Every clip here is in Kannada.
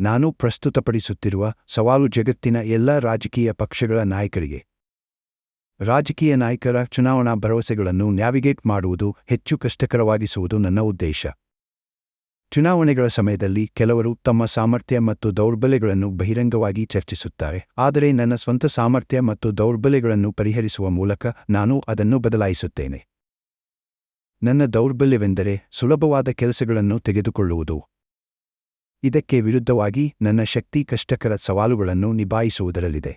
ನಾನು ಪ್ರಸ್ತುತಪಡಿಸುತ್ತಿರುವ ಸವಾಲು ಜಗತ್ತಿನ ಎಲ್ಲ ರಾಜಕೀಯ ಪಕ್ಷಗಳ ನಾಯಕರಿಗೆ. ರಾಜಕೀಯ ನಾಯಕರ ಚುನಾವಣಾ ಭರವಸೆಗಳನ್ನು ನ್ಯಾವಿಗೇಟ್ ಮಾಡುವುದು ಹೆಚ್ಚು ಕಷ್ಟಕರವಾಗಿಸುವುದು ನನ್ನ ಉದ್ದೇಶ. ಚುನಾವಣೆಗಳ ಸಮಯದಲ್ಲಿ ಕೆಲವರು ತಮ್ಮ ಸಾಮರ್ಥ್ಯ ಮತ್ತು ದೌರ್ಬಲ್ಯಗಳನ್ನು ಬಹಿರಂಗವಾಗಿ ಚರ್ಚಿಸುತ್ತಾರೆ, ಆದರೆ ನನ್ನ ಸ್ವಂತ ಸಾಮರ್ಥ್ಯ ಮತ್ತು ದೌರ್ಬಲ್ಯಗಳನ್ನು ಪರಿಹರಿಸುವ ಮೂಲಕ ನಾನು ಅದನ್ನು ಬದಲಾಯಿಸುತ್ತೇನೆ. ನನ್ನ ದೌರ್ಬಲ್ಯವೆಂದರೆ ಸುಲಭವಾದ ಕೆಲಸಗಳನ್ನು ತೆಗೆದುಕೊಳ್ಳುವುದು. ಇದಕ್ಕೆ ವಿರುದ್ಧವಾಗಿ ನನ್ನ ಶಕ್ತಿ ಕಷ್ಟಕರ ಸವಾಲುಗಳನ್ನು ನಿಭಾಯಿಸುವುದರಲ್ಲಿದೆ.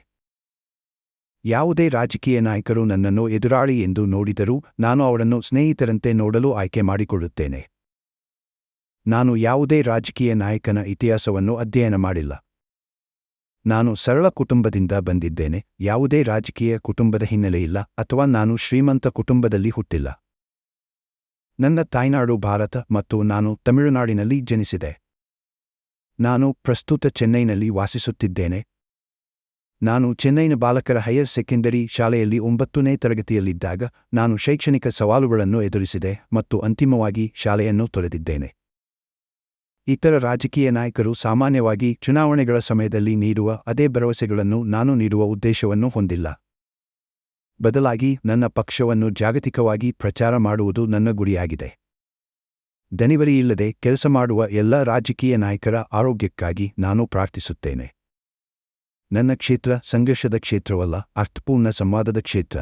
ಯಾವುದೇ ರಾಜಕೀಯ ನಾಯಕರು ನನ್ನನ್ನು ಎದುರಾಳಿ ಎಂದು ನೋಡಿದರೂ ನಾನು ಅವರನ್ನು ಸ್ನೇಹಿತರಂತೆ ನೋಡಲು ಆಯ್ಕೆ ಮಾಡಿಕೊಳ್ಳುತ್ತೇನೆ. ನಾನು ಯಾವುದೇ ರಾಜಕೀಯ ನಾಯಕನ ಇತಿಹಾಸವನ್ನು ಅಧ್ಯಯನ ಮಾಡಿಲ್ಲ. ನಾನು ಸರಳ ಕುಟುಂಬದಿಂದ ಬಂದಿದ್ದೇನೆ, ಯಾವುದೇ ರಾಜಕೀಯ ಕುಟುಂಬದ ಹಿನ್ನೆಲೆಯಿಲ್ಲ ಅಥವಾ ನಾನು ಶ್ರೀಮಂತ ಕುಟುಂಬದಲ್ಲಿ ಹುಟ್ಟಿಲ್ಲ. ನನ್ನ ತಾಯ್ನಾಡು ಭಾರತ ಮತ್ತು ನಾನು ತಮಿಳುನಾಡಿನಲ್ಲಿ ಜನಿಸಿದೆ. ನಾನು ಪ್ರಸ್ತುತ ಚೆನ್ನೈನಲ್ಲಿ ವಾಸಿಸುತ್ತಿದ್ದೇನೆ. ನಾನು ಚೆನ್ನೈನ ಬಾಲಕರ ಹೈಯರ್ ಸೆಕೆಂಡರಿ ಶಾಲೆಯಲ್ಲಿ ಒಂಬತ್ತನೇ ತರಗತಿಯಲ್ಲಿದ್ದಾಗ ನಾನು ಶೈಕ್ಷಣಿಕ ಸವಾಲುಗಳನ್ನು ಎದುರಿಸಿದೆ ಮತ್ತು ಅಂತಿಮವಾಗಿ ಶಾಲೆಯನ್ನು ತೊರೆದಿದ್ದೇನೆ. ಇತರ ರಾಜಕೀಯ ನಾಯಕರು ಸಾಮಾನ್ಯವಾಗಿ ಚುನಾವಣೆಗಳ ಸಮಯದಲ್ಲಿ ನೀಡುವ ಅದೇ ಭರವಸೆಗಳನ್ನು ನಾನು ನೀಡುವ ಉದ್ದೇಶವನ್ನು ಹೊಂದಿಲ್ಲ. ಬದಲಾಗಿ ನನ್ನ ಪಕ್ಷವನ್ನು ಜಾಗತಿಕವಾಗಿ ಪ್ರಚಾರ ಮಾಡುವುದು ನನ್ನ ಗುರಿಯಾಗಿದೆ. ದನಿವರಿಯಿಲ್ಲದೆ ಕೆಲಸ ಮಾಡುವ ಎಲ್ಲ ರಾಜಕೀಯ ನಾಯಕರ ಆರೋಗ್ಯಕ್ಕಾಗಿ ನಾನು ಪ್ರಾರ್ಥಿಸುತ್ತೇನೆ. ನನ್ನ ಕ್ಷೇತ್ರ ಸಂಘರ್ಷದ ಕ್ಷೇತ್ರವಲ್ಲ, ಅರ್ಥಪೂರ್ಣ ಸಂವಾದದ ಕ್ಷೇತ್ರ.